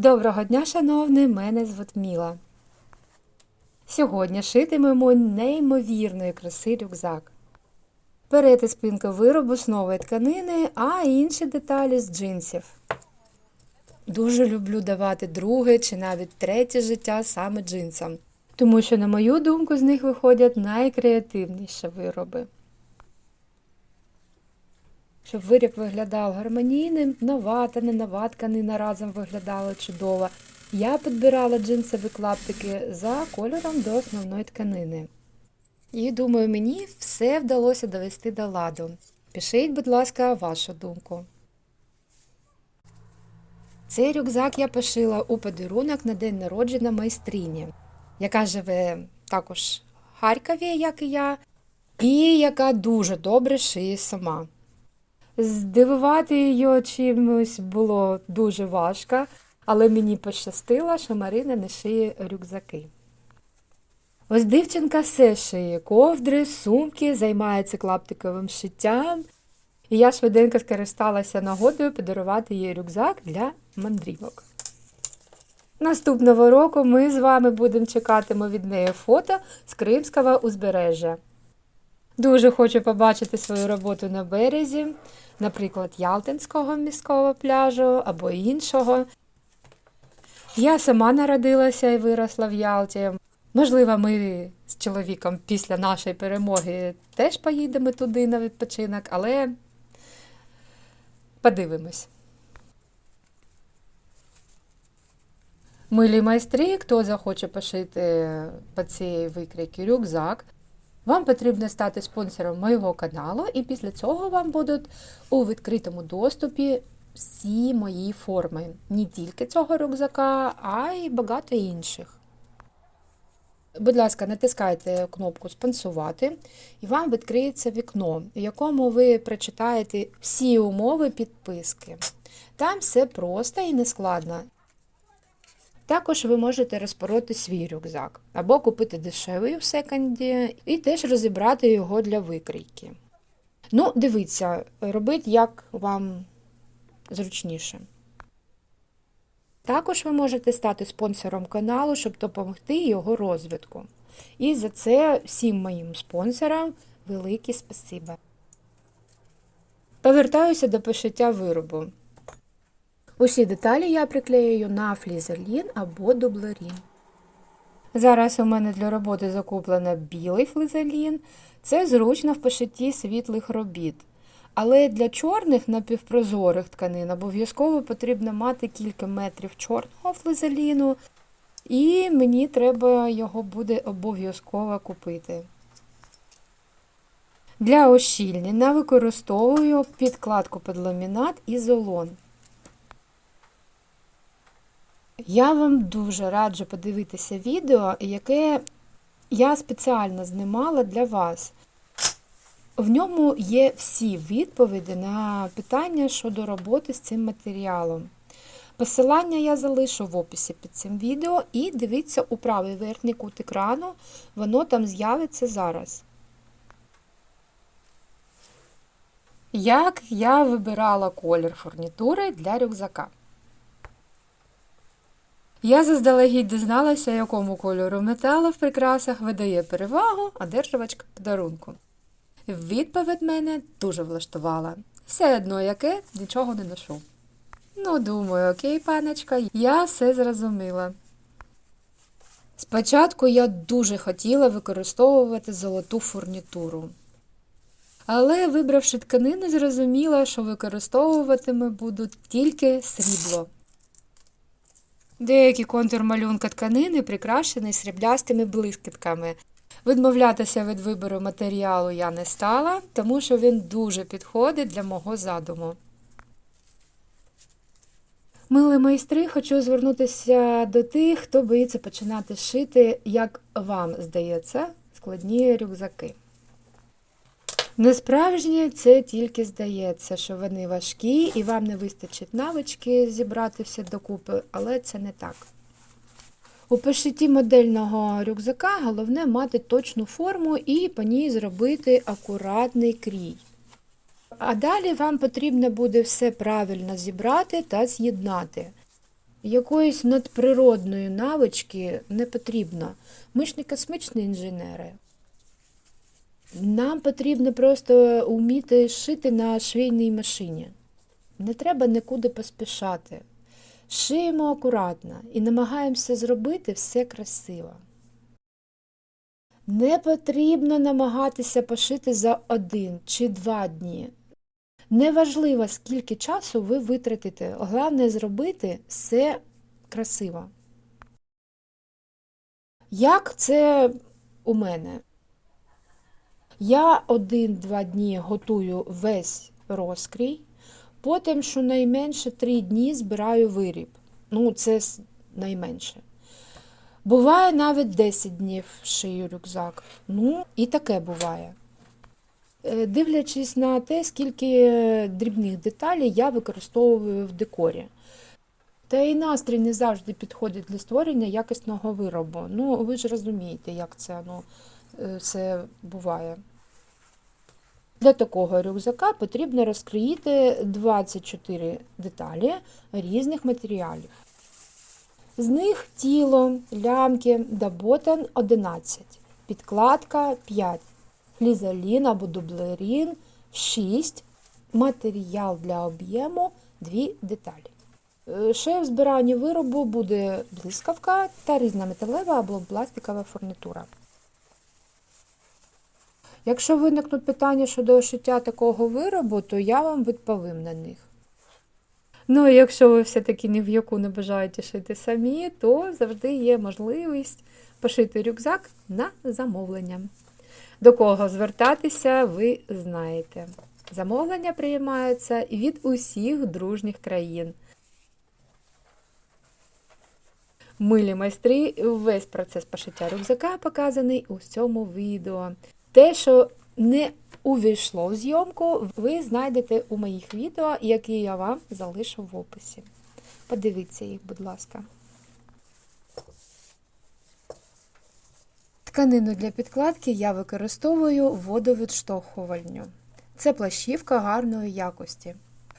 Доброго дня, шановний, мене звуть Міла. Сьогодні шитимемо неймовірної краси рюкзак. Берете спинку виробу з нової тканини, а інші деталі з джинсів. Дуже люблю давати друге чи навіть третє життя саме джинсам, тому що, на мою думку, з них виходять найкреативніші вироби. Щоб виріб виглядав гармонійним, нова та не нова тканина разом виглядала чудово. Я підбирала джинсові клаптики за кольором до основної тканини. І думаю, мені все вдалося довести до ладу. Пишіть, будь ласка, вашу думку. Цей рюкзак я пошила у подарунок на день народження майстрині, яка живе також в Харкові, як і я, і яка дуже добре шиє сама. Здивувати її чимось було дуже важко, але мені пощастило, що Марина не шиє рюкзаки. Ось дівчинка все шиє ковдри, сумки, займається клаптиковим шиттям, і я швиденько скористалася нагодою подарувати їй рюкзак для мандрівок. Наступного року ми з вами будемо чекатимо від неї фото з Кримського узбережжя. Дуже хочу побачити свою роботу на березі, наприклад, Ялтинського міського пляжу або іншого. Я сама народилася і виросла в Ялті. Можливо, ми з чоловіком після нашої перемоги теж поїдемо туди на відпочинок, але подивимось. Милі майстри, хто захоче пошити по цій викрійки рюкзак, вам потрібно стати спонсором моєго каналу, і після цього вам будуть у відкритому доступі всі мої форми. Не тільки цього рюкзака, а й багато інших. Будь ласка, натискайте кнопку Спонсувати, і вам відкриється вікно, в якому ви прочитаєте всі умови підписки. Там все просто і нескладно. Також ви можете розпороти свій рюкзак або купити дешевий в секонді і теж розібрати його для викрійки. Ну, дивіться, робіть як вам зручніше. Також ви можете стати спонсором каналу, щоб допомогти його розвитку. І за це всім моїм спонсорам велике спасибо. Повертаюся до пошиття виробу. Усі деталі я приклеюю на флізелін або дублерін. Зараз у мене для роботи закуплено білий флизелін. Це зручно в пошитті світлих робіт. Але для чорних напівпрозорих тканин обов'язково потрібно мати кілька метрів чорного флизеліну, і мені треба його буде обов'язково купити. Для ощільнення використовую підкладку під ламінат ізолон. Я вам дуже раджу подивитися відео, яке я спеціально знімала для вас. В ньому є всі відповіді на питання щодо роботи з цим матеріалом. Посилання я залишу в описі під цим відео і дивіться у правий верхній кут екрану, воно там з'явиться зараз. Як я вибирала колір фурнітури для рюкзака? Я заздалегідь дізналася, якому кольору металу в прикрасах видає перевагу одержувачка подарунку. Відповідь мене дуже влаштувала. Все одно яке нічого не ношу. Ну, думаю, окей, паночка, я все зрозуміла. Спочатку я дуже хотіла використовувати золоту фурнітуру. Але, вибравши тканину, зрозуміла, що використовуватиме буду тільки срібло. Деякі контур малюнка тканини прикрашені сріблястими блискітками. Відмовлятися від вибору матеріалу я не стала, тому що він дуже підходить для мого задуму. Мили майстри, хочу звернутися до тих, хто боїться починати шити, як вам здається, складні рюкзаки. Несправжні це тільки здається, що вони важкі і вам не вистачить навички зібрати все докупи, але це не так. У пошитті модельного рюкзака головне мати точну форму і по ній зробити акуратний крій. А далі вам потрібно буде все правильно зібрати та з'єднати. Якоїсь надприродної навички не потрібно. Ми ж не космічні інженери. Нам потрібно просто вміти шити на швейній машині. Не треба нікуди поспішати. Шиємо акуратно і намагаємося зробити все красиво. Не потрібно намагатися пошити за один чи два дні. Неважливо, скільки часу ви витратите, головне зробити все красиво. Як це у мене? Я один-два дні готую весь розкрій, потім щонайменше три дні збираю виріб. Ну, це найменше. Буває навіть 10 днів шию рюкзак. Ну, і таке буває. Е, Дивлячись на те, скільки дрібних деталей я використовую в декорі. Та і настрій не завжди підходить для створення якісного виробу. Ну, ви ж розумієте, як це ну, е, все буває. Для такого рюкзака потрібно розкроїти 24 деталі різних матеріалів. З них тіло, лямки та ботан 11, підкладка 5, флізелін або дублерін 6, матеріал для об'єму 2 деталі. Е, Ще в збиранні виробу буде блискавка та різна металева або пластикова фурнітура. Якщо виникнуть питання щодо шиття такого виробу, то я вам відповім на них. Ну, і якщо ви все-таки ні в яку не бажаєте шити самі, то завжди є можливість пошити рюкзак на замовлення. До кого звертатися, ви знаєте. Замовлення приймаються від усіх дружніх країн. Милі майстри, весь процес пошиття рюкзака показаний у цьому відео. Те, що не увійшло в зйомку, ви знайдете у моїх відео, які я вам залишу в описі. Подивіться їх, будь ласка. Тканину для підкладки я використовую водовідштовхувальню. Це плащівка гарної якості.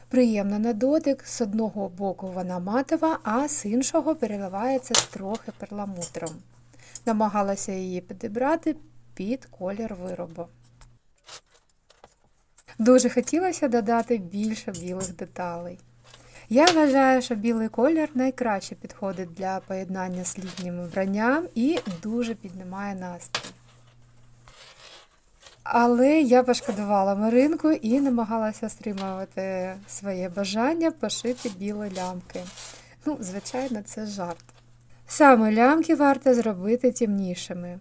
Приємна на дотик, з одного боку вона матова, а з іншого переливається трохи перламутром. Намагалася її підібрати під колір виробу. Дуже хотілося додати більше білих деталей. Я вважаю, що білий колір найкраще підходить для поєднання з літнім вбранням і дуже піднімає настрій. Але я пошкодувала Маринку і намагалася стримувати своє бажання пошити білі лямки. Ну, звичайно, це жарт. Саме лямки варто зробити темнішими.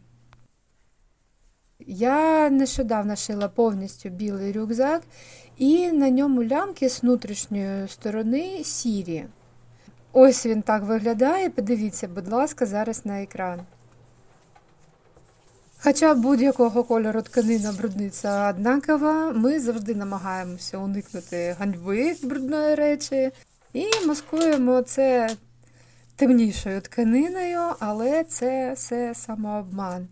Я нещодавно шила повністю білий рюкзак, і на ньому лямки з внутрішньої сторони сірі. Ось він так виглядає. Подивіться, будь ласка, зараз на екран. Хоча будь-якого кольору тканина брудниця однакова, ми завжди намагаємося уникнути ганьби брудної речі і маскуємо це темнішою тканиною, але це все самообман.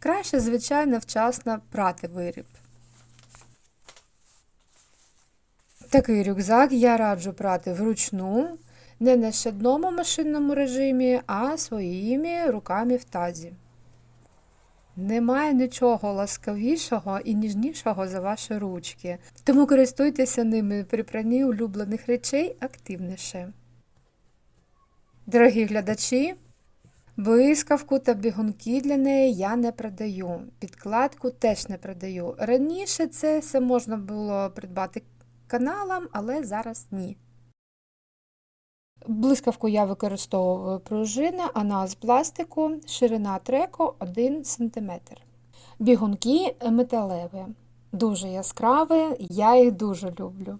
Краще, звичайно, вчасно прати виріб. Такий рюкзак я раджу прати вручну, не на щодному машинному режимі, а своїми руками в тазі. Немає нічого ласкавішого і ніжнішого за ваші ручки, тому користуйтеся ними при пранні улюблених речей активніше. Дорогі глядачі, блискавку та бігунки для неї я не продаю, підкладку теж не продаю. Раніше це все можна було придбати каналам, але зараз ні. Блискавку я використовую пружина, вона з пластику, ширина треку 1 см. Бігунки металеві, дуже яскраві, я їх дуже люблю.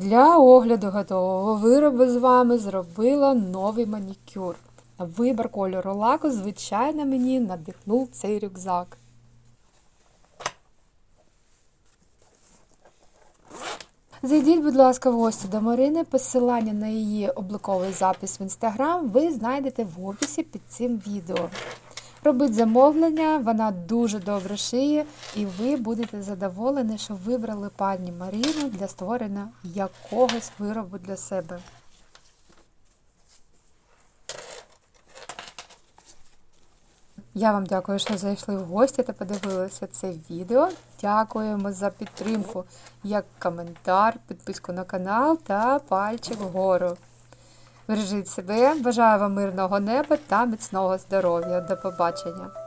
Для огляду готового виробу з вами зробила новий манікюр. Вибір кольору лаку, звичайно, мені надихнув цей рюкзак. Зайдіть, будь ласка, в гості до Марини. Посилання на її обліковий запис в інстаграм ви знайдете в описі під цим відео. Робіть замовлення, вона дуже добре шиє, і ви будете задоволені, що вибрали пані Марину для створення якогось виробу для себе. Я вам дякую, що зайшли в гості та подивилися це відео. Дякуємо за підтримку, як коментар, підписку на канал та пальчик вгору. Бережіть себе, бажаю вам мирного неба та міцного здоров'я. До побачення!